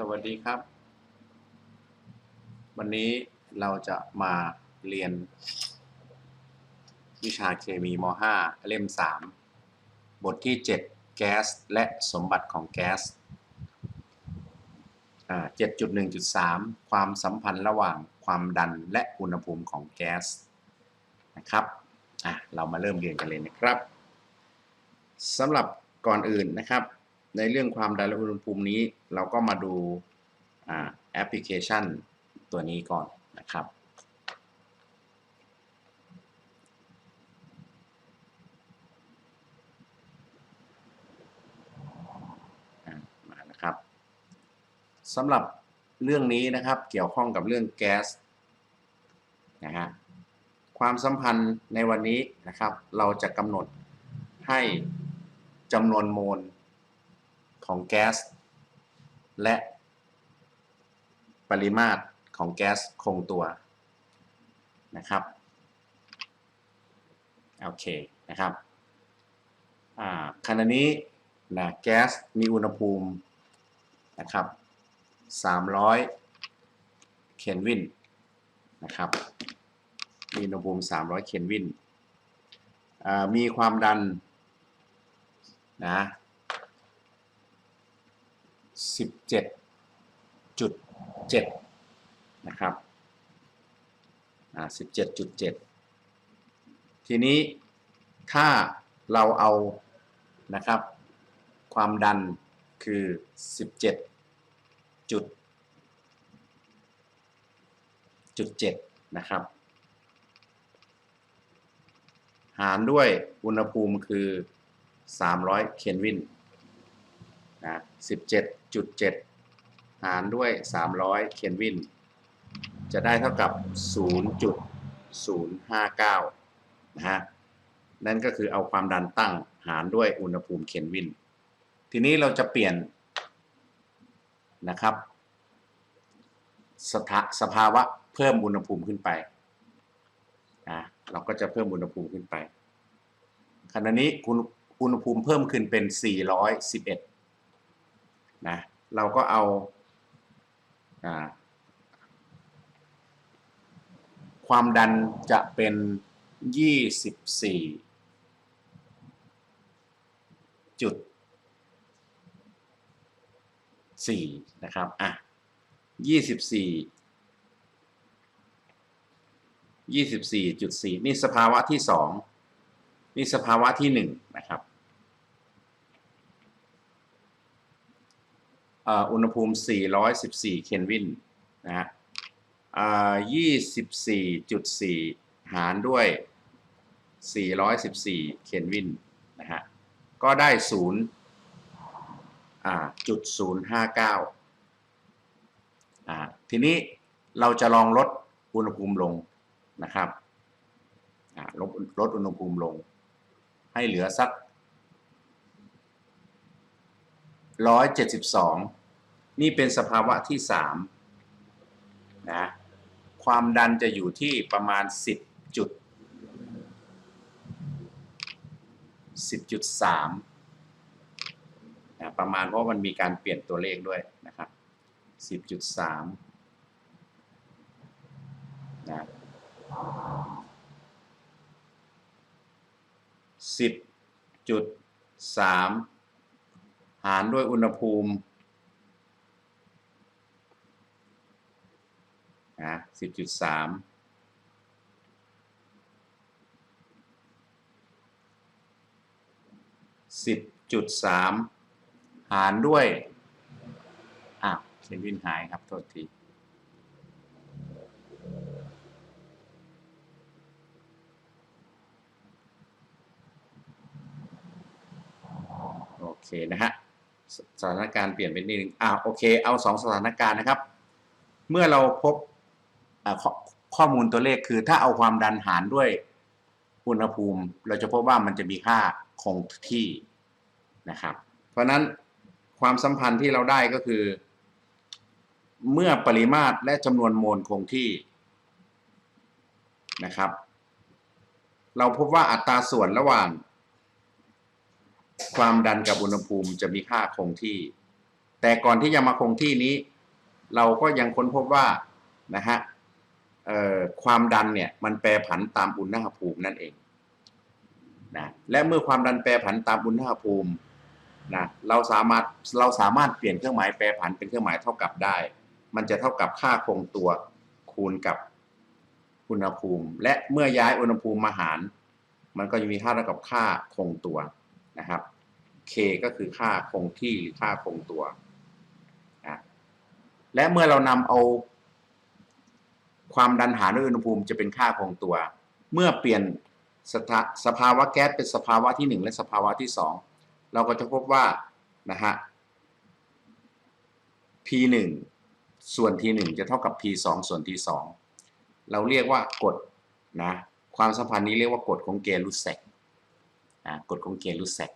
สวัสดีครับ วันนี้เราจะมาเรียน วิชาเคมีม .5 เล่ม 3 บทที่ 7 แก๊สและสมบัติของแก๊สอ่า7.1.3 ความสัมพันธ์ระหว่างความดันและอุณหภูมิของแก๊สนะครับเรามาเริ่มเรียนกันเลยนะครับสำหรับก่อนอื่นนะครับ ในเรื่องความดันและอุณหภูมินี้ เราก็มาดูแอปพลิเคชันตัวนี้ก่อนนะครับ มานะครับสำหรับเรื่องนี้นะครับเกี่ยวข้องกับเรื่องแก๊สนะฮะความสัมพันธ์ในวันนี้นะครับ เราจะกำหนดให้จำนวนโมล ของแก๊สและปริมาตรของแก๊สคงตัวนะครับโอเคนะครับขณะนี้นะแก๊สมีอุณหภูมินะครับ300 เคลวินนะครับมีอุณหภูมิ 300 เคลวินมีความดันนะ 17.7 นะครับอ่า17.7 ทีนี้ถ้าเราเอานะครับ ความดันคือ 17จุดจุด7นะครับ หารด้วยอุณหภูมิคือ 300 เคลวิน นะ17.7 หารด้วย 300 เคลวิน จะได้เท่ากับ 0.059 นะฮะ นั่นก็คือเอาความดันตั้งหารด้วยอุณหภูมิเคลวิน ทีนี้เราจะเปลี่ยนนะครับ สถาสภาวะเพิ่มอุณหภูมิขึ้นไปนะเราก็จะเพิ่มอุณหภูมิขึ้นไปขณะนี้คุณอุณหภูมิเพิ่มขึ้นเป็น 411 นะเราก็เอาอความดันจะเป็น 24จุด4นะครับอะ24 24.4 นี่สภาวะที่ 2 นี่สภาวะที่ 1 นะครับ อุณหภูมิ 414 เคลวินนะฮะ24.4 หารด้วย 414 เคลวินนะฮะ ก็ได้0จุด059อ่าทีนี้เราจะลองลดอุณหภูมิลงนะครับลดลดอุณหภูมิลง ให้เหลือสัก 172 นี่เป็นสภาวะที่3นะความดันจะอยู่ที่ประมาณ 10จุด10.3นะประมาณเพราะมันมีการเปลี่ยนตัวเลขด้วยนะครับ 10.3นะ10.3 หารด้วยอุณหภูมินะ10.3 10.3หารด้วย อะเคลวินหายครับ โทษทีโอเคนะฮะ สถานการณ์เปลี่ยนไปนิดนึงอ่าโอเค เอาสองสถานการณ์นะครับ เมื่อเราพบข้อข้อมูลตัวเลขคือถ้าเอาความดันหารด้วยอุณหภูมิ เราจะพบว่ามันจะมีค่าคงที่นะครับ เพราะนั้นความสัมพันธ์ที่เราได้ก็คือ เมื่อปริมาตรและจำนวนโมลคงที่นะครับ เราพบว่าอัตราส่วนระหว่าง ความดันกับอุณหภูมิจะมีค่าคงที่ แต่ก่อนที่จะมาคงที่นี้ เราก็ยังค้นพบว่านะฮะความดันเนี่ยมันแปรผันตามอุณหภูมินั่นเองนะและเมื่อความดันแปรผันตามอุณหภูมินะเราสามารถเราสามารถเปลี่ยนเครื่องหมายแปรผันเป็นเครื่องหมายเท่ากับได้ มันจะเท่ากับค่าคงตัวคูณกับอุณหภูมิ และเมื่อย้ายอุณหภูมิมาหาร มันก็จะมีค่าเท่ากับค่าคงตัว นะครับ k ก็คือค่าคงที่หรือค่าคงตัวนะและเมื่อเรานำเอา ความดันหารด้วยอุณหภูมิจะเป็นค่าคงตัว เมื่อเปลี่ยนสสภาวะแก๊สเป็นสภาวะที่หนึ่งและสภาวะที่สองเราก็จะพบว่านะฮะ p 1ส่วน t 1จะเท่ากับ p 2ส่วน t 2เราเรียกว่ากฎนะความสัมพันธ์นี้เรียกว่ากฎของเกลุสแซก นะกฎของเกลุสแซก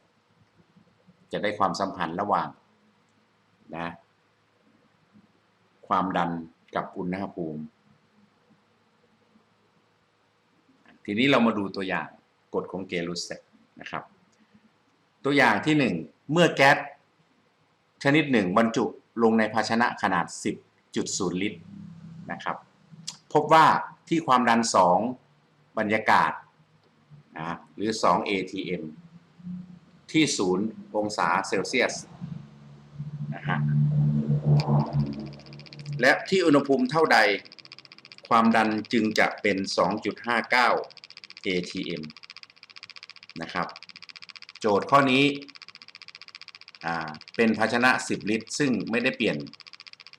จะได้ความสัมพันธ์ระหว่างนะความดันกับอุณหภูมิ ทีนี้เรามาดูตัวอย่างกฎของเกลุสแซกนะครับ ตัวอย่างที่ 1 เมื่อแก๊สชนิดหนึ่งบรรจุลงในภาชนะขนาด 10.0 ลิตรนะครับ พบว่าที่ความดัน 2 บรรยากาศ นะหรือ 2 atm ที่ 0 องศาเซลเซียสนะฮะและที่อุณหภูมิเท่าใด ความดันจึงจะเป็น 2.59 atm นะครับ โจทย์ข้อนี้เป็นภาชนะ 10 ลิตร ซึ่งไม่ได้เปลี่ยน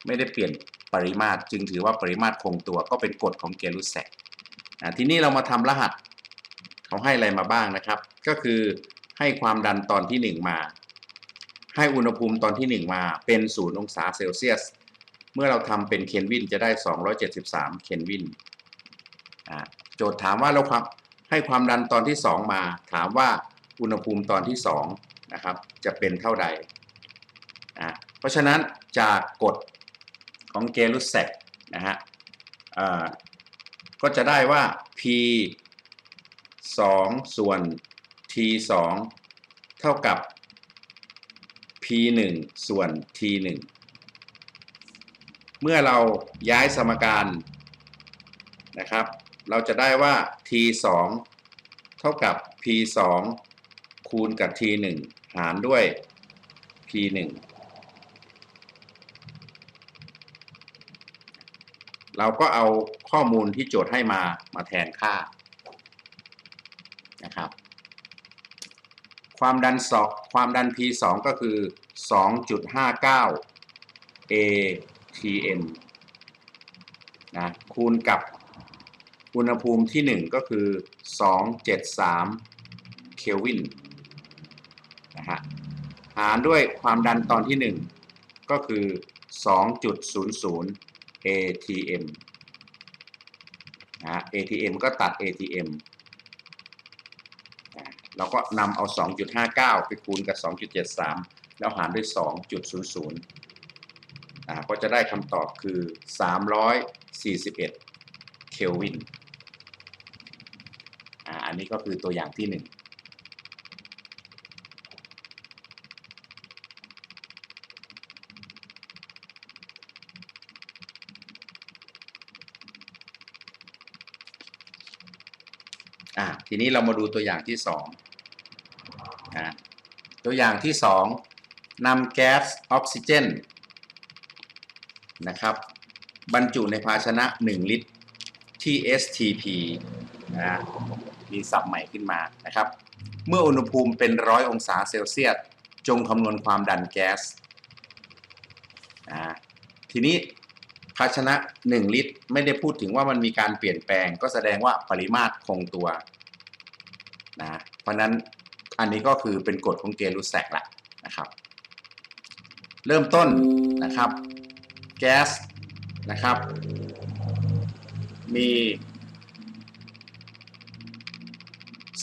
ไม่ได้เปลี่ยนปริมาตร จึงถือว่าปริมาตรคงตัวก็เป็นกฎของเกลุสแซกทีนี้เรามาทำรหัส เขาให้อะไรมาบ้างนะครับ ก็คือให้ความดันตอนที่ 1 มา ให้อุณหภูมิตอนที่ 1 มาเป็น0องศาเซลเซียส เมื่อเราทำเป็นเคนวินจะได้ 273 เคนวินโจทย์ถามว่าเราความให้ความดันตอนที่ 2 มา ถามว่าอุณหภูมิตอนที่2นะครับจะเป็นเท่าใดเพราะฉะนั้นจากกฎของเกลุสแซกนะฮะก็จะได้ว่า P 2 ส่วน T 2เท่ากับ P 1ส่วน T 1เมื่อเราย้ายสมการนะครับ เราจะได้ว่า T 2เท่ากับ P 2คูณกับ T 1หารด้วย P 1เราก็เอาข้อมูลที่โจทย์ให้มามาแทนค่านะครับ ความดันสองความดัน P 2 ก็คือ 2.59 atm นะคูณกับอุณหภูมิที่ 1 ก็คือ 273 เคลวินนะฮะหารด้วยความดันตอนที่ 1 ก็คือ 2.00 atm นะ atm ก็ตัด atm เราก็นำเอา 2.59 ไปคูณกับ 2.73 แล้วหารด้วย 2.00อ่าก็จะได้คำตอบคือ 341 เคลวินอ่าอันนี้ก็คือตัวอย่างที่ 1 อ่าทีนี้เรามาดูตัวอย่างที่2อ่าตัวอย่างที่2นำแก๊สออกซิเจนนะครับ บรรจุในภาชนะ 1 ลิตรที่ STP นะมีศัพท์ใหม่ขึ้นมานะครับ เมื่ออุณหภูมิเป็นร้อยองศาเซลเซียส จงคำนวณความดันแก๊สนะทีนี้ภาชนะ 1 ลิตรไม่ได้พูดถึงว่ามันมีการเปลี่ยนแปลง ก็แสดงว่าปริมาตรคงตัว เพราะนั้นอันนี้ก็คือเป็นกฎของเกลุสแซกแหละนะครับ เริ่มต้นนะครับแก๊สนะครับ มี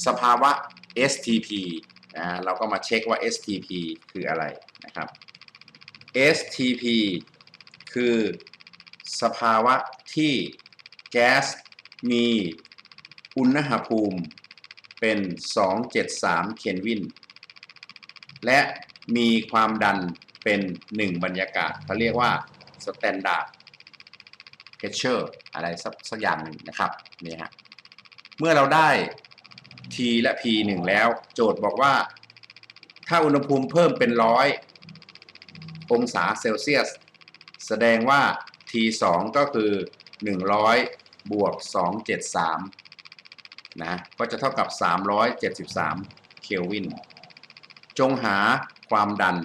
สภาวะ STP นะเราก็มาเช็คว่า STP คืออะไรนะครับ STP คือสภาวะที่แก๊สมีอุณหภูมิ เป็น 273 เคลวิน และมีความดันเป็น 1 บรรยากาศเขาเรียกว่า standard pressure อะไรสักสักอย่างหนึ่งนะครับนี่ฮะเมื่อเราได้ T และ P 1 แล้ว โจทย์บอกว่า ถ้าอุณหภูมิเพิ่มเป็นร้อยองศาเซลเซียส แสดงว่า T 2ก็คือ 100 บวก 273 นะก็จะเท่ากับ 373 เคลวิน จงหาความดัน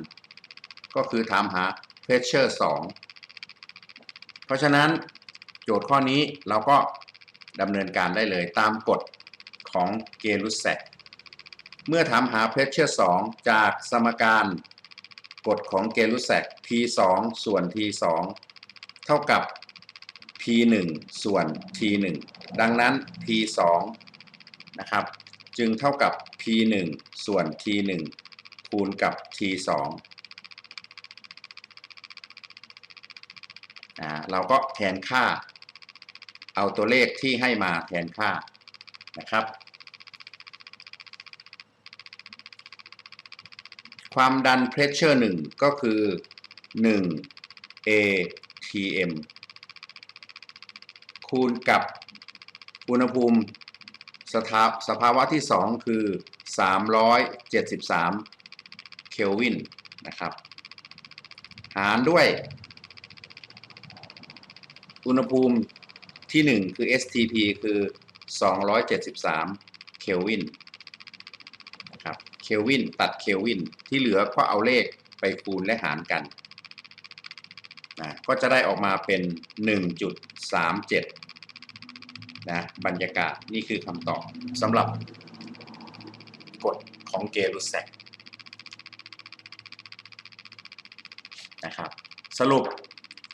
ก็คือถามหา pressure 2 เพราะฉะนั้นโจทย์ข้อนี้เราก็ดำเนินการได้เลยตามกฎของเกลุสแซกเมื่อถามหา pressure 2 จากสมการกฎของเกลุสแซก P2 ส่วน T2 เท่ากับ P1 ส่วน T1 ดังนั้น P2 นะครับ จึงเท่ากับ P1 ส่วน T1 คูณกับ T2 อ่าเราก็แทนค่า เอาตัวเลขที่ให้มาแทนค่านะครับความดันเพรสเชอร์1ก็คือ 1 atm คูณกับอุณหภูมิ สถาสภาวะที่ 2 คือ 373 เคลวินนะครับ หารด้วย อุณหภูมิที่ 1 คือ STP คือ 273 เคลวินนะครับ เคลวินตัดเคลวินที่เหลือก็เอาเลขไปคูณและหารกันนะก็จะได้ออกมาเป็น 1.37 นะบรรยากาศนี่คือคำตอบสำหรับกฎของเกลุสแซกนะครับสรุป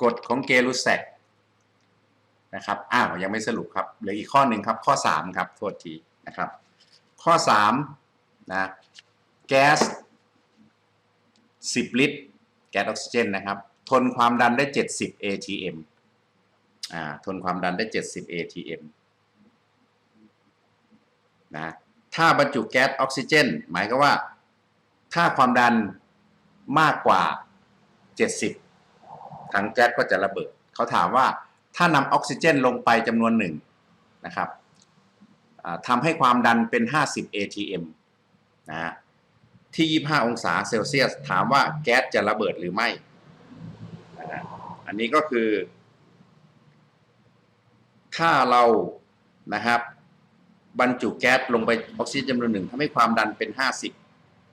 กฎของเกลุสแซกนะครับอ้าวยังไม่สรุปครับเหลืออีกข้อหนึ่งครับข้อ 3 ครับโทษทีนะครับ ข้อ3นะแก๊ส10 ลิตร แก๊สออกซิเจนนะครับ ทนความดันได้ 70 atm อ่าทนความดันได้ 70 atm นะถ้าบรรจุแก๊สออกซิเจน หมายก็ว่า ถ้าความดันมากกว่า 70 ถังแก๊สก็จะระเบิด เขาถามว่าถ้านำออกซิเจนลงไปจำนวนหนึ่งนะครับทำให้ความดันเป็น 50 atm นะที่ 25 องศาเซลเซียส ถามว่าแก๊สจะระเบิดหรือไม่นะอันนี้ก็คือ ถ้าเรานะครับ บรรจุแก๊สลงไปออกซิเจนจำนวนหนึ่งทำให้ความดันเป็น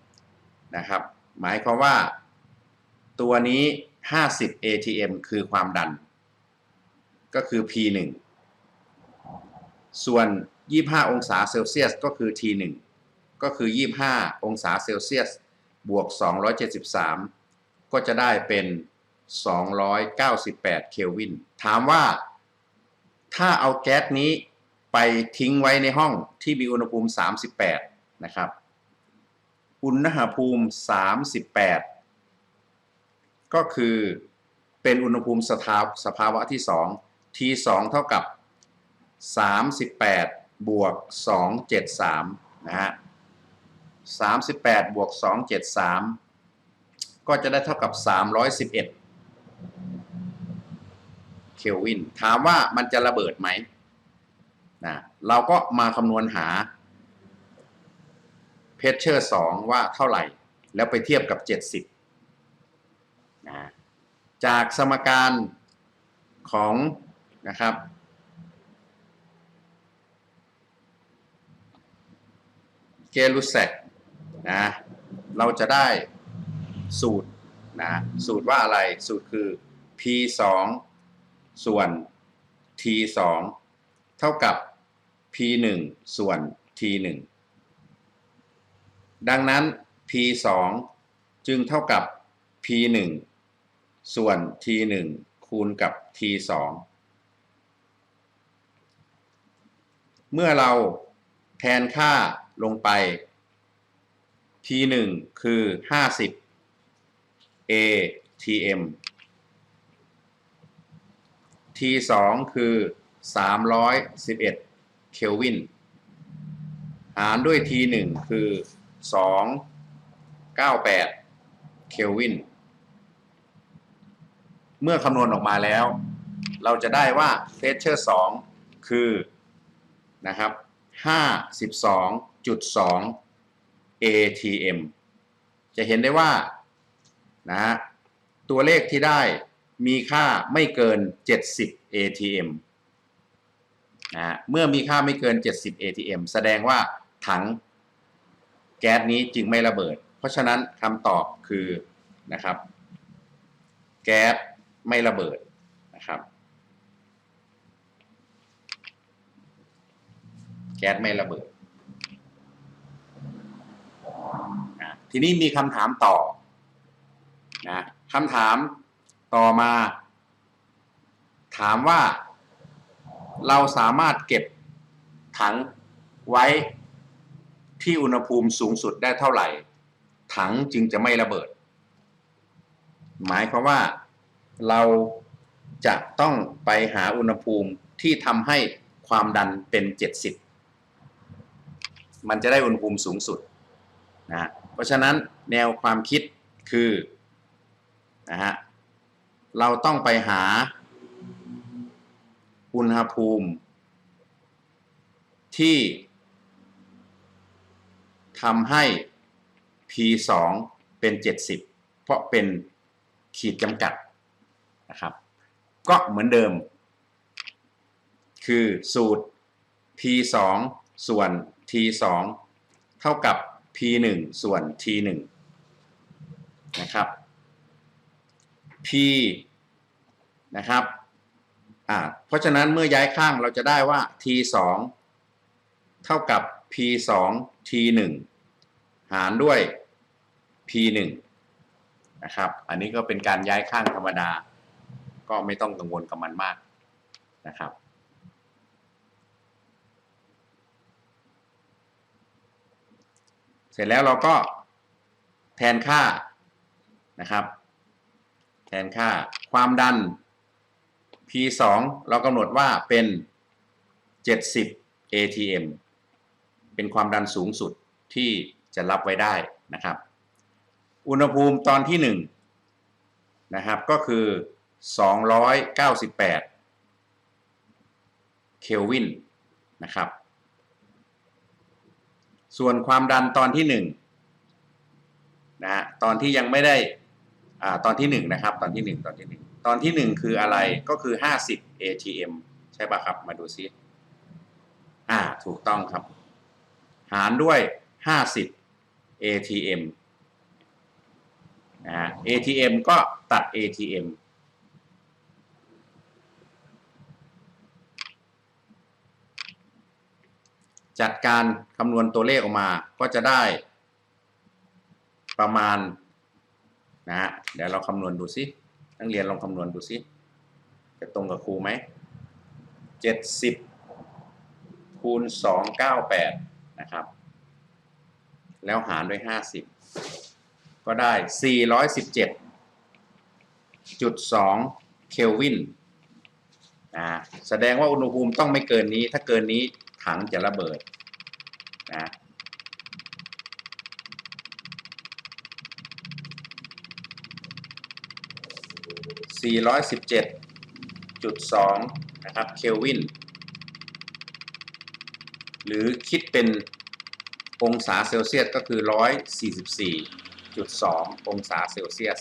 50 นะครับ หมายความว่าตัวนี้ 50 atm คือความดัน ก็คือ P1 ส่วน 25 องศาเซลเซียสก็คือ T1 ก็คือ 25 องศาเซลเซียส บวก 273 ก็จะได้เป็น 298 เคลวิน ถามว่าถ้าเอาแก๊สนี้ ไปทิ้งไว้ในห้องที่มีอุณหภูมิ 38 นะครับ อุณหภูมิ 38 ก็คือเป็นอุณหภูมิสภาสภาวะที่ 2 T2 เท่ากับ 38 บวก 273 นะฮะ 38 บวก 273 ก็จะได้เท่ากับ 311 เคลวิน ถามว่ามันจะระเบิดไหม นะเราก็มาคำนวณหาเพชเชอร์2ว่าเท่าไหร่ แล้วไปเทียบกับ 70นะจากสมการของนะครับเกลูแซกนะเราจะได้สูตรนะสูตรว่าอะไรสูตรคือ p 2ส่วน t 2 เท่ากับ p 1ส่วน t 1ดังนั้น p 2จึงเท่ากับ p 1ส่วน t 1คูณกับ t 2เมื่อเราแทนค่าลงไป t 1คือ 50 atm t 2คือ 311เคลวินหารด้วย t 1 คือ 298เคลวิน เมื่อคำนวณออกมาแล้ว เราจะได้ว่าเพชเชอร์สองคือนะครับห้าสิบสองจุดสอง ATM จะเห็นได้ว่านะฮะตัวเลขที่ได้มีค่าไม่เกิน 70 ATM นะเมื่อมีค่าไม่เกิน 70 ATM แสดงว่าถังแก๊สนี้จึงไม่ระเบิด เพราะฉะนั้นคำตอบคือนะครับ แก๊สไม่ระเบิดนะครับ แก๊สไม่ระเบิดนะทีนี้มีคำถามต่อนะคำถามต่อมา ถามว่า เราสามารถเก็บถังไว้ที่อุณหภูมิสูงสุดได้เท่าไหร่ ถังจึงจะไม่ระเบิด หมายความว่าเราจะต้องไปหาอุณหภูมิที่ทำให้ความดันเป็น 70 มันจะได้อุณหภูมิสูงสุดนะเพราะฉะนั้นแนวความคิดคือนะฮะเราต้องไปหา อุณหภูมิ ที่ทำให้ P2 เป็น 70 เพราะเป็นขีดจำกัดนะครับ ก็เหมือนเดิม คือสูตร P2 ส่วน T2 เท่ากับ P1 ส่วน T1 นะครับ P นะครับ อ่าเพราะฉะนั้นเมื่อย้ายข้างเราจะได้ว่า T2 เท่ากับ P2 T1 หารด้วย P1 นะครับ อันนี้ก็เป็นการย้ายข้างธรรมดา ก็ไม่ต้องกังวลกับมันมากนะครับเสร็จแล้วเราก็แทนค่านะครับ แทนค่าความดัน P2 เรากำหนดว่าเป็น 70 ATM เป็นความดันสูงสุดที่จะรับไว้ได้นะครับ อุณหภูมิตอนที่1นะครับก็คือ 298 เคลวินนะครับ ส่วนความดันตอนที่1นะฮะตอนที่ยังไม่ได้อ่าตอนที่1นะครับตอนที่ 1 ตอนที่ 1 ตอนที่ 1 คืออะไรก็คือ 50 ATM ใช่ป่ะครับ มาดูซิอ่าถูกต้องครับ หารด้วย 50 ATM นะ ATM ก็ตัด ATM จัดการคำนวณตัวเลขออกมาก็จะได้ประมาณนะฮะเดี๋ยวเราคำนวณดูซิ นักเรียนลองคำนวณดูซิจะตรงกับครูไหมเจ็ดสิบคูณสองเก้าแปดนะครับ แล้วหารด้วยห้าสิบก็ได้สี่ร้อยสิบเจ็ดจุดสองเคลวินนะแสดงว่าอุณหภูมิต้องไม่เกินนี้ ถ้าเกินนี้ถังจะระเบิดนะ 417.2 นะครับเคลวิน หรือคิดเป็นองศาเซลเซียสก็คือ 144.2 องศาเซลเซียส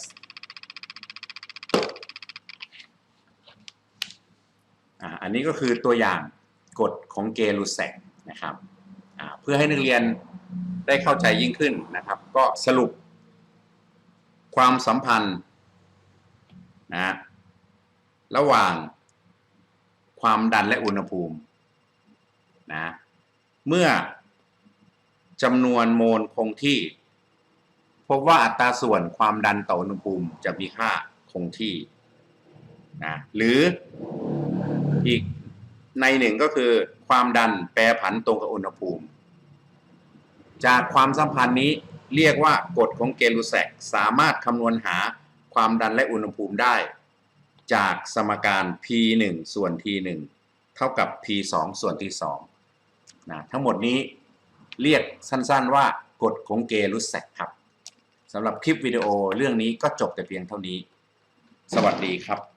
อันนี้ก็คือตัวอย่างกฎของเกลูแซกนะครับเพื่อให้นักเรียนได้เข้าใจยิ่งขึ้นนะครับ ก็สรุปความสัมพันธ์ นะระหว่างความดันและอุณหภูมินะเมื่อจำนวนโมลคงที่ พบว่าอัตราส่วนความดันต่ออุณหภูมิจะมีค่าคงที่นะหรืออีกในหนึ่งก็คือความดันแปรผันตรงกับอุณหภูมิ จากความสัมพันธ์นี้เรียกว่ากฎของเกลูแซกสามารถคำนวณหา ความดันและอุณหภูมิได้ จากสมการ P1 ส่วน T1 เท่ากับ P2 ส่วน T2 นะทั้งหมดนี้เรียกสั้นๆว่ากฎของเกลูแซกครับสำหรับคลิปวิดีโอเรื่องนี้ก็จบแต่เพียงเท่านี้ สวัสดีครับ